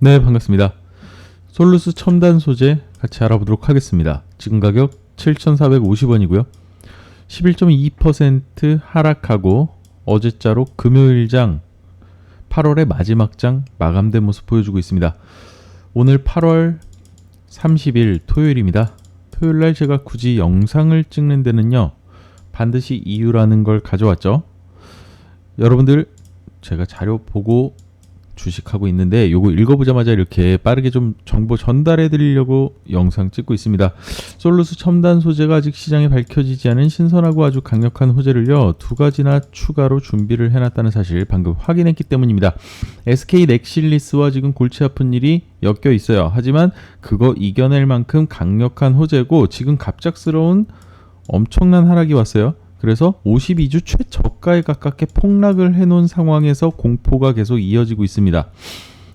네, 반갑습니다. 솔루스 첨단 소재 같이 알아보도록 하겠습니다. 지금 가격 7,450원이고요. 11.2% 하락하고 어제자로 금요일장 8월의 마지막 장 마감된 모습 보여주고 있습니다. 오늘 8월 30일 토요일입니다. 토요일 날 제가 굳이 영상을 찍는 데는요. 반드시 이유라는 걸 가져왔죠. 여러분들 제가 자료 보고 주식하고 있는데 요거 읽어보자마자 이렇게 빠르게 좀 정보 전달해 드리려고 영상 찍고 있습니다. 솔루스 첨단 소재가 아직 시장에 밝혀지지 않은 신선하고 아주 강력한 호재를요 두 가지나 추가로 준비를 해놨다는 사실 방금 확인했기 때문입니다. SK 넥실리스와 지금 골치 아픈 일이 엮여 있어요. 하지만 그거 이겨낼 만큼 강력한 호재고 지금 갑작스러운 엄청난 하락이 왔어요. 그래서 52주 최저가에 가깝게 폭락을 해놓은 상황에서 공포가 계속 이어지고 있습니다.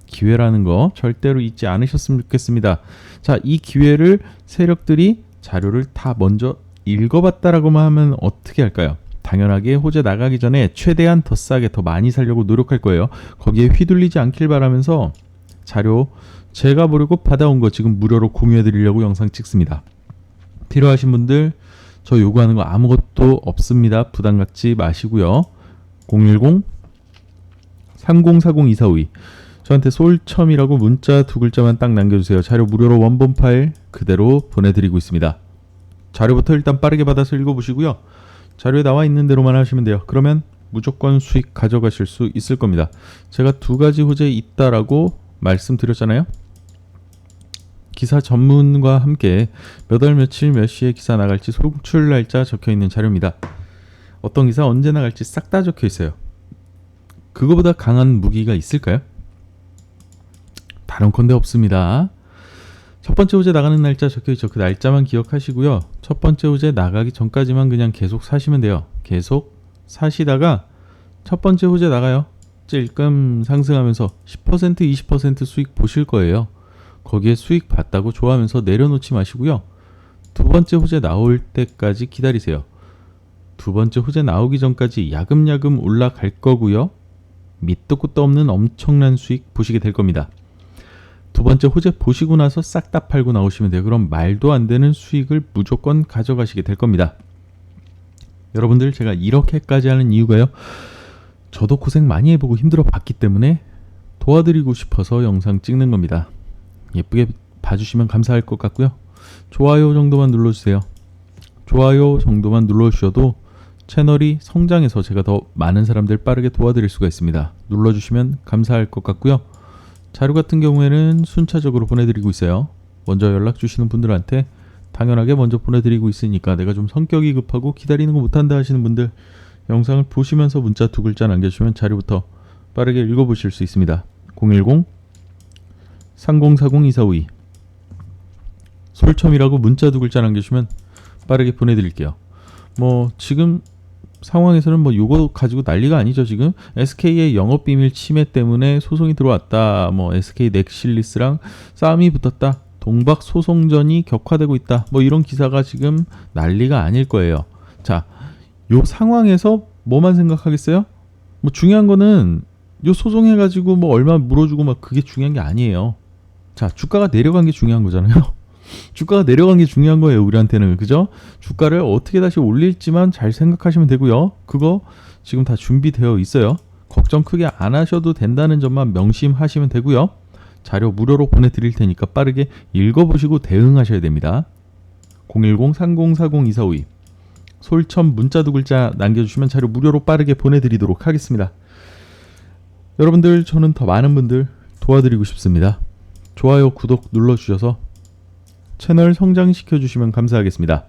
기회라는 거 절대로 잊지 않으셨으면 좋겠습니다. 자, 이 기회를 세력들이 자료를 다 먼저 읽어봤다라고만 하면 어떻게 할까요? 당연하게 호재 나가기 전에 최대한 더 싸게 더 많이 살려고 노력할 거예요. 거기에 휘둘리지 않길 바라면서 자료 제가 보려고 받아온 거 지금 무료로 공유해 드리려고 영상 찍습니다. 필요하신 분들 저 요구하는 거 아무것도 없습니다. 부담 갖지 마시고요. 010 3040 저한테 솔첨이라고 문자 두 글자만 딱 남겨주세요. 자료 무료로 원본 파일 그대로 보내드리고 있습니다. 자료부터 일단 빠르게 받아서 읽어보시고요. 자료에 나와 있는 대로만 하시면 돼요. 그러면 무조건 수익 가져가실 수 있을 겁니다. 제가 두 가지 호재 있다라고 말씀드렸잖아요. 기사 전문과 함께 몇 월 며칠 몇 시에 기사 나갈지 송출 날짜 적혀 있는 자료입니다. 어떤 기사 언제 나갈지 싹 다 적혀 있어요. 그거보다 강한 무기가 있을까요? 다른건데 없습니다. 첫 번째 호재 나가는 날짜 적혀 있죠. 그 날짜만 기억하시고요. 첫 번째 호재 나가기 전까지만 그냥 계속 사시면 돼요. 계속 사시다가 첫 번째 호재 나가요. 찔끔 상승하면서 10% 20% 수익 보실 거예요. 거기에 수익 봤다고 좋아하면서 내려놓지 마시고요. 두 번째 호재 나올 때까지 기다리세요. 두 번째 호재 나오기 전까지 야금야금 올라갈 거고요. 밑도 끝도 없는 엄청난 수익 보시게 될 겁니다. 두 번째 호재 보시고 나서 싹 다 팔고 나오시면 돼요. 그럼 말도 안 되는 수익을 무조건 가져가시게 될 겁니다. 여러분들 제가 이렇게까지 하는 이유가요. 저도 고생 많이 해보고 힘들어 봤기 때문에 도와드리고 싶어서 영상 찍는 겁니다. 예쁘게 봐주시면 감사할 것 같고요. 좋아요 정도만 눌러주세요. 좋아요 정도만 눌러주셔도 채널이 성장해서 제가 더 많은 사람들 빠르게 도와드릴 수가 있습니다. 눌러주시면 감사할 것 같고요. 자료 같은 경우에는 순차적으로 보내드리고 있어요. 먼저 연락 주시는 분들한테 당연하게 먼저 보내드리고 있으니까 내가 좀 성격이 급하고 기다리는 거 못한다 하시는 분들 영상을 보시면서 문자 두 글자 남겨주시면 자료부터 빠르게 읽어보실 수 있습니다. 010 3040-2452 솔첨이라고 문자 두 글자 남겨주시면 빠르게 보내드릴게요. 뭐 지금 상황에서는 뭐 요거 가지고 난리가 아니죠 지금? SK의 영업 비밀 침해 때문에 소송이 들어왔다. 뭐 SK 넥실리스랑 싸움이 붙었다. 동박 소송전이 격화되고 있다. 뭐 이런 기사가 지금 난리가 아닐 거예요. 자 요 상황에서 뭐만 생각하겠어요? 뭐 중요한 거는 요 소송해가지고 뭐 얼마 물어주고 막 그게 중요한 게 아니에요 자, 주가가 내려간 게 중요한 거잖아요. 주가가 내려간 게 중요한 거예요, 우리한테는. 그죠? 주가를 어떻게 다시 올릴지만 잘 생각하시면 되고요. 그거 지금 다 준비되어 있어요. 걱정 크게 안 하셔도 된다는 점만 명심하시면 되고요. 자료 무료로 보내드릴 테니까 빠르게 읽어보시고 대응하셔야 됩니다. 010-3040-2452 솔첨 문자 두 글자 남겨주시면 자료 무료로 빠르게 보내드리도록 하겠습니다. 여러분들 저는 더 많은 분들 도와드리고 싶습니다. 좋아요, 구독 눌러주셔서 채널 성장시켜 주시면 감사하겠습니다.